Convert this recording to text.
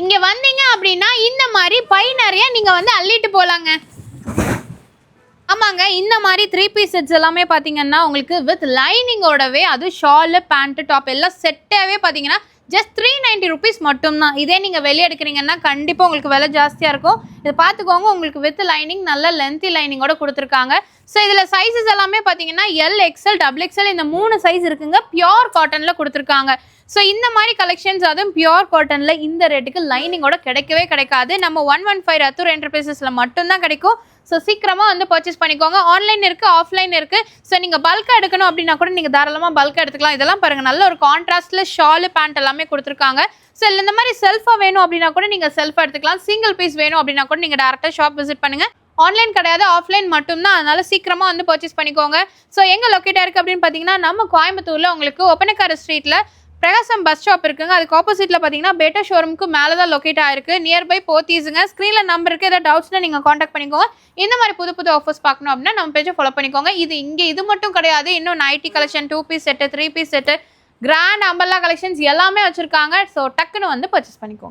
இங்கே வந்தீங்க அப்படின்னா இந்த மாதிரி பை நிறைய நீங்கள் வந்து அள்ளிட்டு போகலாங்க ஆமாங்க இந்த மாதிரி த்ரீ பீஸ் செட்ஸ் எல்லாமே பார்த்தீங்கன்னா உங்களுக்கு வித் லைனிங்கோடவே அது ஷாலு பேண்ட்டு டாப் எல்லாம் செட்டாகவே பார்த்தீங்கன்னா ஜஸ்ட் த்ரீ நைன்ட்டி ருபீஸ் மட்டும்தான். இதே நீங்கள் வெளியே எடுக்கிறீங்கன்னா கண்டிப்பாக உங்களுக்கு விலை ஜாஸ்தியாக இருக்கும். இது பார்த்துக்கோங்க உங்களுக்கு வித் லைனிங் நல்ல லென்த்தி லைனிங்கோட கொடுத்துருக்காங்க. ஸோ இதில் சைஸஸ் எல்லாமே பார்த்தீங்கன்னா எல் எக்ஸ்எல் டபுள் எக்ஸ்எல் இந்த மூணு சைஸ் இருக்குங்க பியோர் காட்டனில் கொடுத்துருக்காங்க. ஸோ இந்த மாதிரி கலெக்ஷன்ஸ் அதுவும் பியோர் காட்டனில் இந்த ரேட்டுக்கு லைனிங்கோட கிடைக்கவே கிடைக்காது. நம்ம ஒன் ஒன் ஃபைவ் ரத்தூர் என்டர்பிரைசஸில் மட்டும்தான் கிடைக்கும். ஸோ சீக்கிரமாக வந்து பர்ச்சேஸ் பண்ணிக்கோங்க. ஆன்லைன் இருக்குது ஆஃப்லைன் இருக்குது ஸோ நீங்கள் பல்காக எடுக்கணும் அப்படின்னா கூட நீங்கள் தாராளமாக பல்காக எடுத்துக்கலாம். இதெல்லாம் பாருங்கள் நல்ல ஒரு கான்ட்ராஸ்ட்டில் ஷாலு பேண்ட் எல்லாமே கொடுத்துருக்காங்க. ஸோ இல்லை இந்த மாதிரி செல்ஃபாக வேணும் அப்படின்னா கூட நீங்கள் செல்ஃபாக எடுத்துக்கலாம். சிங்கிள் பீஸ் வேணும் அப்படின்னா கூட நீங்கள் டேரெக்டாக ஷாப் விசிட் பண்ணுங்கள் ஆன்லைன் கிடையாது ஆஃப்லைன் மட்டும்தான் அதனால சீக்கிரமாக வந்து பர்ச்சேஸ் பண்ணிக்கோங்க. ஸோ எங்கே லொக்கேட்டாக இருக்குது அப்படின்னு பார்த்தீங்கன்னா நம்ம கோயம்புத்தூரில் உங்களுக்கு ஒப்பனக்கார ஸ்ட்ரீட்டில் பிரகாசம் பஸ் ஸ்டாப் இருக்குங்க. அதுக்கு ஆப்போசிட்டில் பார்த்தீங்கன்னா பேட்டா ஷோரூமுக்கு மேலே தான் லொக்கேட் ஆயிருக்கு நியர்பை போத்தீஸுங்க ஸ்க்ரீனில் நம்பர் இருக்குது ஏதாவது டவுட்ஸ்னா நீங்கள் காண்டாக்ட் பண்ணிக்கோங்க. இந்த மாதிரி புது புது ஆஃபர்ஸ் பார்க்கணும் அப்படின்னா நம்ம பேஜை ஃபாலோ பண்ணிக்கோங்க. இது இங்கே இது மட்டும் கிடையாது. இன்னும் nighty collection two piece set three piece set grand umbrella collections எல்லாமே வச்சுருக்காங்க. ஸோ டக்குன்னு வந்து பர்ச்சேஸ் பண்ணிக்கோங்க.